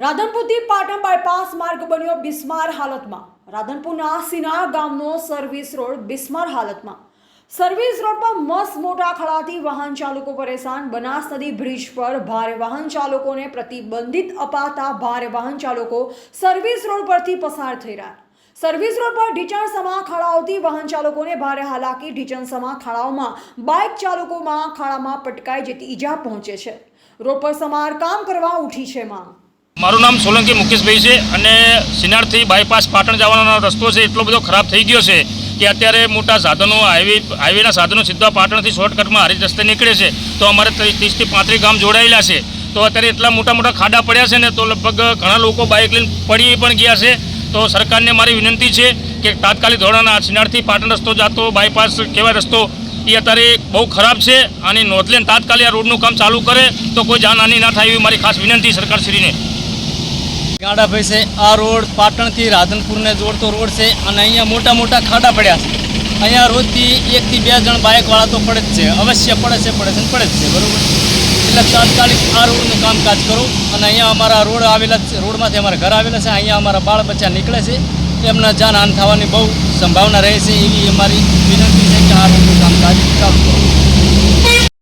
રાધનપુરથી Patan bypass માર્ગ બન્યો બિસ્માર હાલતમાં. રાધનપુરના સિના ગામનો સર્વિસ રોડ બિસ્માર હાલતમાં. સર્વિસ રોડ પર મસ્ત મોટા ખડાથી વાહન ચાલકો પરેશાન. બનાસ નદી બ્રિજ પર ભારે વાહન ચાલકોને પ્રતિબંધિત અપાતા ભારે વાહન ચાલકો સર્વિસ રોડ પરથી પસાર થઈ રહ્યા. સર્વિસ રોડ પર ઢીચણ સમા ખાડાઓથી વાહન ચાલકોને ભારે હાલાકી. ઢીચણ સમા ખાડાઓમાં બાઇક ચાલકોમાં ખાડામાં પટકાઈ જતી ઈજા પહોંચે છે. રોડ પર સમારકામ કરવા ઉઠી છે માંગ. મારું નામ સોલંકી મુકેશભાઈ છે અને સિનારથી બાયપાસ પાટણ જવાનો રસ્તો છે, એટલો બધો ખરાબ થઈ ગયો છે કે અત્યારે મોટા સાધનો હાઈવે હાઈવેના સાધનો સીધા પાટણથી શોર્ટકટમાં હારી રસ્તે નીકળે છે. તો અમારે ત્રીસ- ત્રીસથી પાંત્રીસ ગામ જોડાયેલા છે. તો અત્યારે એટલા મોટા મોટા ખાડા પડ્યા છે ને, તો લગભગ ઘણા લોકો બાઇક લઈને પડી પણ ગયા છે. તો સરકારને મારી વિનંતી છે કે તાત્કાલિક ધોરણે સિનારથી પાટણ રસ્તો જાતો બાયપાસ કેવા રસ્તો, એ અત્યારે બહુ ખરાબ છે અને નોંધ લઈને તાત્કાલિક આ રોડનું કામ ચાલુ કરે, તો કોઈ જાનહાની ના થાય એવી મારી ખાસ વિનંતી સરકારશ્રીને. ગાડાભાઈ છે. આ રોડ પાટણથી રાધનપુરને જોડતો રોડ છે અને અહીંયા મોટા મોટા ખાડા પડ્યા છે. અહીંયા રોજથી એકથી બે જણ બાઇકવાળા તો પડે જ છે. અવશ્ય પડે છે પડે છે પડે જ છે, બરાબર? એટલે તાત્કાલિક આ રોડનું કામકાજ કરો અને અહીંયા અમારા રોડ આવેલા રોડમાંથી અમારા ઘર આવેલા છે. અહીંયા અમારા બાળ બચ્ચા નીકળે છે. એમના જાનહાન થવાની બહુ સંભાવના રહે છે એવી અમારી વિનંતી છે કે આ